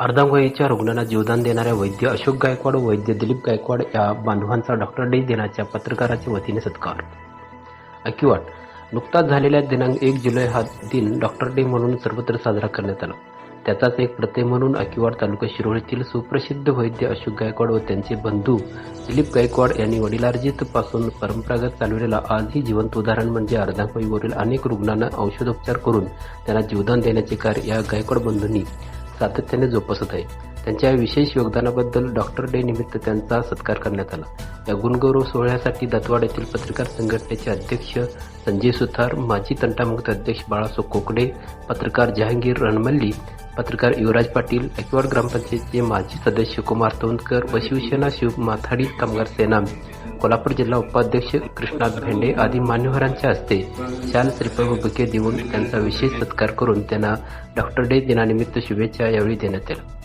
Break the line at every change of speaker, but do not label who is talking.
अर्धांगोईच्या रुग्णांना जीवदान देणाऱ्या वैद्य अशोक गायकवाड व वैद्य दिलीप गायकवाड या बांधवांचा डॉक्टर डे दिनाच्या पत्रकाराच्या वतीने सत्कार. अकिवाट नुकताच झालेल्या दिनांक एक जुलै हा दिन डॉक्टर डे म्हणून सर्वत्र साजरा करण्यात आला. त्याचाच एक प्रत्यय म्हणून अकिवाड तालुका शिरोळीतील सुप्रसिद्ध वैद्य अशोक गायकवाड व त्यांचे बंधू दिलीप गायकवाड यांनी वडिलार्जित पासून परंपरागत चालवलेला आजही जिवंत उदाहरण म्हणजे अर्धांगवाईवरील अनेक रुग्णांना औषधोपचार करून त्यांना जीवदान देण्याचे कार्य या गायकवाड बंधूंनी सातत्याने जोपासत आहे. त्यांच्या विशेष योगदानाबद्दल डॉक्टर डे निमित्त त्यांचा सत्कार करण्यात आला. या गुणगौरव सोहळ्यासाठी दत्तवाड येथील पत्रकार संघटनेचे अध्यक्ष संजय सुथार माजी तंटामुक्त अध्यक्ष बाळासो कोकडे पत्रकार जहांगीर रणमल्ली पत्रकार युवराज पाटील एकवाड ग्रामपंचायतीचे माजी सदस्य कुमार तोंडकर व शिवसेना शिव माथाडी कामगार सेना कोल्हापूर जिल्हा उपाध्यक्ष कृष्णात भेंडे आदी मान्यवरांच्या हस्ते शाल श्रीफळ व बुके देऊन त्यांचा विशेष सत्कार करून त्यांना डॉक्टर डे दिनानिमित्त शुभेच्छा यावेळी देण्यात आल्या